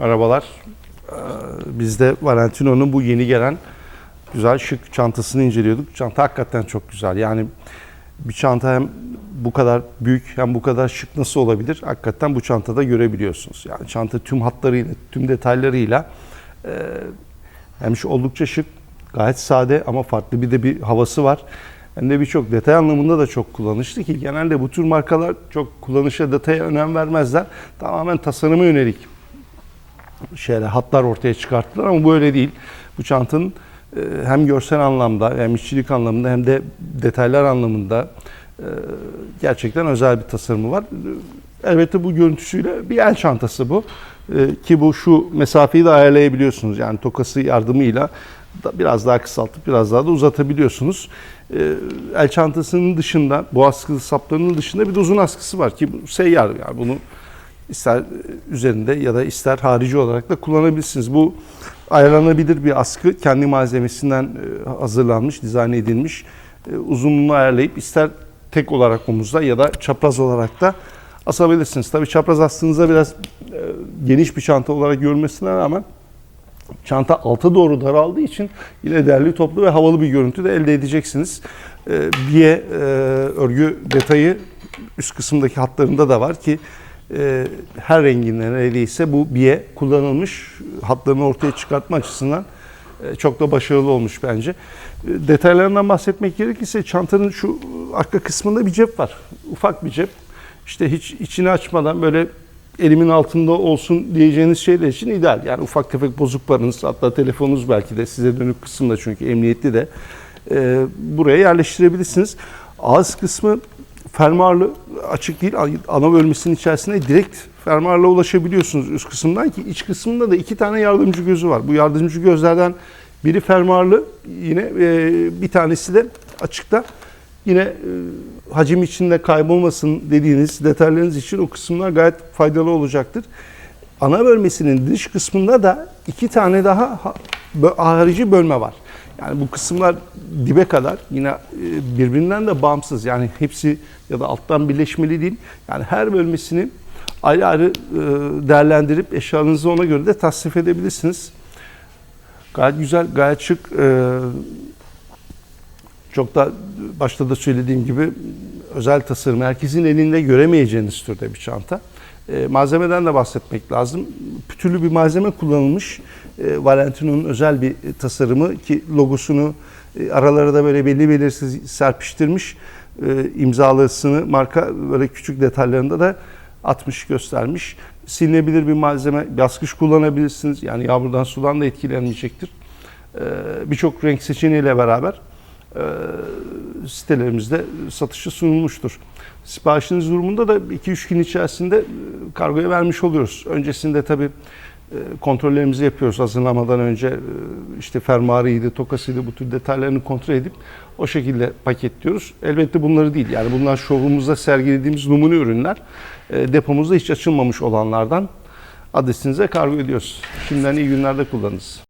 Merhabalar. Ee, Biz de Valentino'nun bu yeni gelen güzel şık çantasını inceliyorduk. Çanta hakikaten çok güzel. Yani bir çanta hem bu kadar büyük hem bu kadar şık nasıl olabilir? Hakikaten bu çantada görebiliyorsunuz. Yani çanta tüm hatlarıyla, tüm detaylarıyla e, hem şu oldukça şık, gayet sade ama farklı bir de bir havası var. Hem de birçok detay anlamında da çok kullanışlı ki genelde bu tür markalar çok kullanışa, detaya önem vermezler. Tamamen tasarıma yönelik şeyler, hatlar ortaya çıkarttılar ama bu öyle değil. Bu çantanın e, hem görsel anlamda hem işçilik anlamında hem de detaylar anlamında e, gerçekten özel bir tasarımı var. Elbette bu görüntüsüyle bir el çantası bu. E, Ki bu şu mesafeyi de ayarlayabiliyorsunuz. Yani tokası yardımıyla biraz daha kısaltıp biraz daha da uzatabiliyorsunuz. El çantasının dışında, bu askılı saplarının dışında bir de uzun askısı var ki bu seyyar yani bunu ister üzerinde ya da ister harici olarak da kullanabilirsiniz. Bu ayarlanabilir bir askı. Kendi malzemesinden e, hazırlanmış, dizayn edilmiş. E, Uzunluğunu ayarlayıp ister tek olarak omuzda ya da çapraz olarak da asabilirsiniz. Tabii çapraz astığınızda biraz e, geniş bir çanta olarak görmesine rağmen çanta alta doğru daraldığı için yine derli toplu ve havalı bir görüntü de elde edeceksiniz. E, biye e, örgü detayı üst kısımdaki hatlarında da var ki e, her renginden neredeyse bu biye kullanılmış hatlarını ortaya çıkartma açısından e, çok da başarılı olmuş bence. E, Detaylarından bahsetmek gerekirse çantanın şu arka kısmında bir cep var. Ufak bir cep. İşte hiç içini açmadan böyle elimin altında olsun diyeceğiniz şeyler için ideal. Yani ufak tefek bozuklarınız hatta telefonunuz belki de size dönük kısımda çünkü emniyetli de e, buraya yerleştirebilirsiniz. Ağız kısmı fermuarlı açık değil. Ana bölmesinin içerisine direkt fermuarla ulaşabiliyorsunuz üst kısımdan ki iç kısmında da iki tane yardımcı gözü var. Bu yardımcı gözlerden biri fermuarlı yine e, bir tanesi de açıkta. Yine e, hacim içinde kaybolmasın dediğiniz detaylarınız için o kısımlar gayet faydalı olacaktır. Ana bölmesinin dış kısmında da iki tane daha harici bölme var. Yani bu kısımlar dibe kadar yine e, birbirinden de bağımsız. Yani hepsi ya da alttan birleşmeli değil. Yani her bölmesini ayrı ayrı e, değerlendirip eşyalarınızı ona göre de tasnif edebilirsiniz. Gayet güzel, gayet şık. e, Çok da başta da söylediğim gibi özel tasarım. Herkesin elinde göremeyeceğiniz türde bir çanta. E, malzemeden de bahsetmek lazım. Pütürlü bir malzeme kullanılmış. E, Valentino'nun özel bir tasarımı ki logosunu e, aralara da böyle belli belirsiz serpiştirmiş. E, imzalısını marka böyle küçük detaylarında da atmış göstermiş. Silinebilir bir malzeme. Baskış kullanabilirsiniz. Yani yağmurdan sudan da etkilenmeyecektir. E, Birçok renk seçeneğiyle beraber e, sitelerimizde satışa sunulmuştur. Siparişiniz durumunda da 2-3 gün içerisinde e, kargoya vermiş oluyoruz. Öncesinde tabii e, kontrollerimizi yapıyoruz hazırlamadan önce e, işte fermuarıydı, tokasıydı bu tür detaylarını kontrol edip o şekilde paketliyoruz. Elbette bunları değil yani bunlar showroom'umuzda sergilediğimiz numune ürünler. Depomuzda hiç açılmamış olanlardan adresinize kargo ediyoruz. Şimdiden iyi günlerde kullanınız.